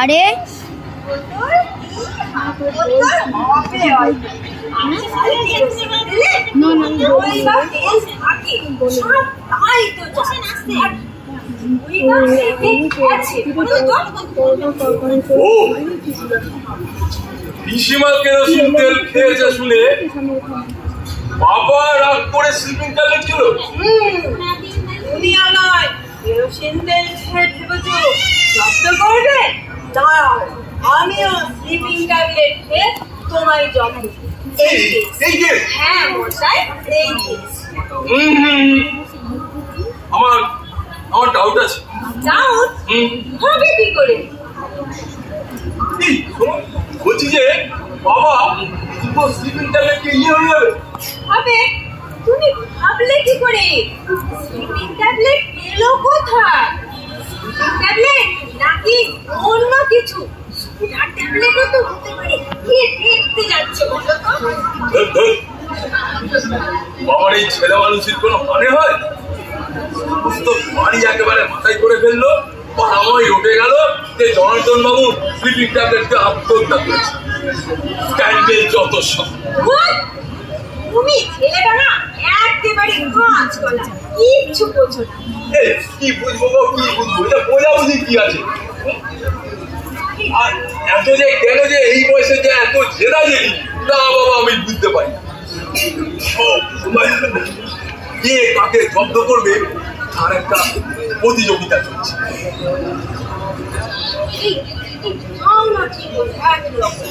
আরে পিসিমা কেরোসিন তেল খেয়েছে শুনে বাবা রাগ করে স্লিপিং ট্যাবলেট ছিল দুনিয়া নয়। কেরোসিন তেল ছেড়ে ভেবেছো জব্দ করবে? দাঁড়াও আমিও স্লিপিং ট্যাবলেট খেয়ে তোমায় জব্দ এই যে হ্যাঁ মশাই এই হুম। আমার আমার ডাউট আছে। হুম, হবে কি করে? বলছি যে বাবা স্লিপিং ট্যাবলেট ইয়ে হয়ে যাবে। হবে। তুমি ভাবলে কি করে? স্লিপিং ট্যাবলেট এলো কোথায়? স্লিপিং ট্যাবলেট নাকি অন্য কিছু? ট্যাবলেটও তো হতে পারে। কি দেখতে যাচ্ছে বলো তো। বাবার এই ছেলে মানুষের কোনো মানে হয়? সমস্ত বাড়ি একেবারে মাথায় করে ফেলল পাড়াময় উঠে গেল যে জনার্দন বাবু স্লিপিং ট্যাবলেটকে আত্মহত্যা করেছে। স্ক্যান্ডেল যত সব! তুমি ছেলেটা না একেবারে কাঁচ গলা কিচ্ছু বোঝো না কি বুঝব গো, কি বুঝব এটা বোঝা বুঝি কি আছে আর এত যে কেন যে এই বয়সে যে এত জেদা জেদি তা বাবা আমি বুঝতে পারি না। কে কাকে জব্দ করবে তার একটা প্রতিযোগিতা চলছে না।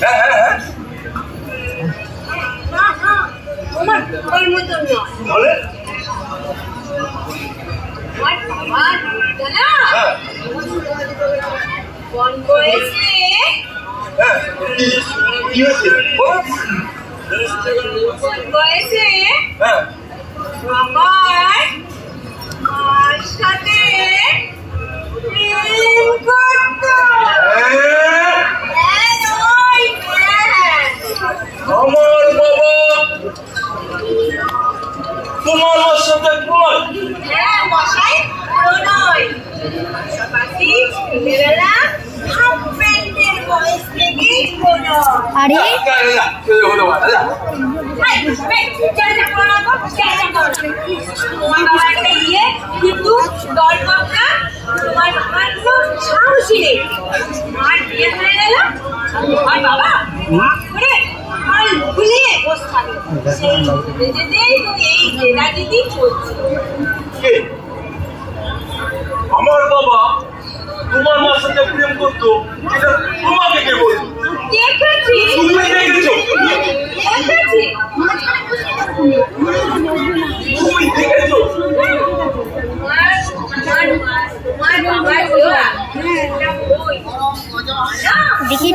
হ্যাঁ হ্যাঁ হ্যাঁ হ্যাঁ। কি হয়েছে? বয়সে হ্যাঁ। আমার সাথে প্রেম করতো ইয়ে, কিন্তু দরপত্রা, তোমার বাবার কোনো সাহসই নেই। আমার বিয়ে হয়ে গেল, তোমার বাবা করে আমার ভুলিয়ে বসে থাকে। সেই ভুলে তো এই জেদাজেদি চলছে। আমার বাবা তোমার মার সাথে প্রেম করতো এটা তোমাকে দেখি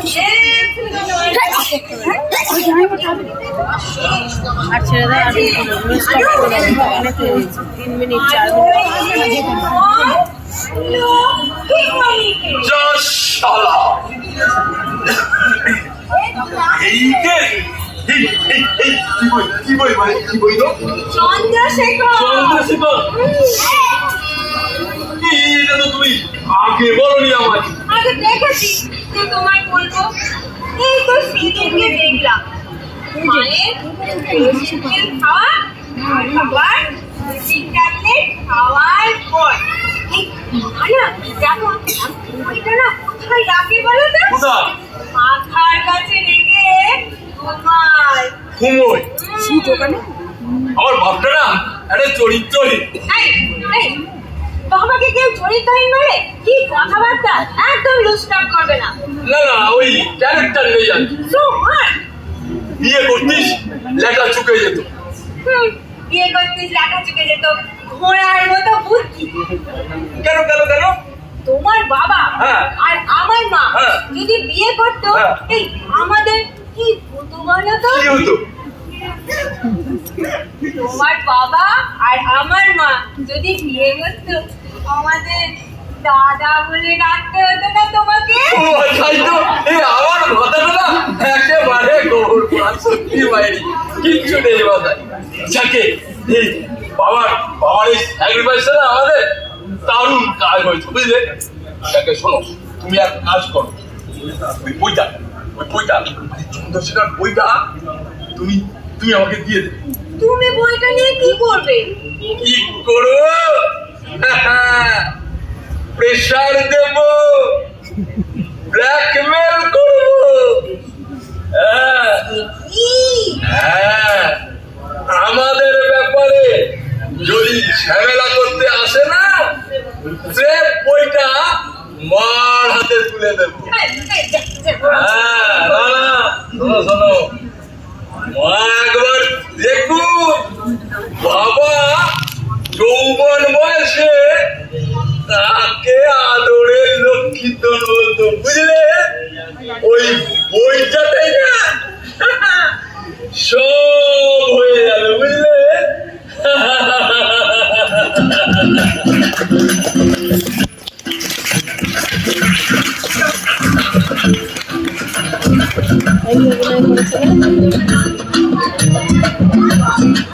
আর ছেড়ে দাও আর স্টপ করে অনেক হয়ে। তিন মিনিট চার মিনিট মানে চন্দ্রশেখর চন্দ্রশেখর এটা তো তুমি? আগে বলনি আমার আগে দেখেছি যে তোমায় বলব এই তো সেদিনকে দেখলাম। মানে ওষুধের খাওয়া খাবার ট্যাবলেট খাওয়ার পর। আনা দেখো ওইটা না কোথায় রাখে বলো তো? কোথায়? মাথার কাছে রেখে ঘুমায় ঘুমোয় আমার ভাবটা না একটা চরিত্রহীন। কেউ চরিত্রহীন বলে কি কথাবার্তা? একদম লুস্টাপ করবে না। না না ওই ক্যারেক্টার নেই আর সো হোয়াট বিয়ে করতিস লেখা চুকে যেত। বিয়ে করতিস লেখা চুকে যেত। ঘোড়ার মতো বুদ্ধি। কেন কেন কেন? তোমার বাবা হ্যাঁ। আর আমার মা হ্যাঁ। যদি বিয়ে করতো হ্যাঁ। এই আমাদের কি হতো বলো তো? কি হতো? তোমার বাবা আর আমার মা যদি বিয়ে করতো আমাদের দাদা বলে ডাকতে হতো না তোমাকে? ও, তাই তো। এই আমার মাথাটা না একেবারে গোবর সত্যি বাইরে কিচ্ছু নেই মাথায় যাকে এই বাবার বাবার এই স্যাক্রিফাইসটা না আমাদের দারুণ কাজ হয়েছে বুঝলে? তাকে শোনো তুমি এক কাজ করো। ওই বইটা ওই বইটা মানে চন্দ্রশেখর বইটা তুমি তুমি আমাকে দিয়ে দেবে। তুমি বইটা নিয়ে কি করবে? কি করো প্রেশার দেব। ব্ল্যাকমেল করব। হ্যাঁ। হ্যাঁ। আমাদের ব্যাপারে যদি ঝামেলা করতে আসে না সে বইটা মার হাতে তুলে দেবো। এই, এই, যা, যা, হ্যাঁ। Ayun, nabunay mo.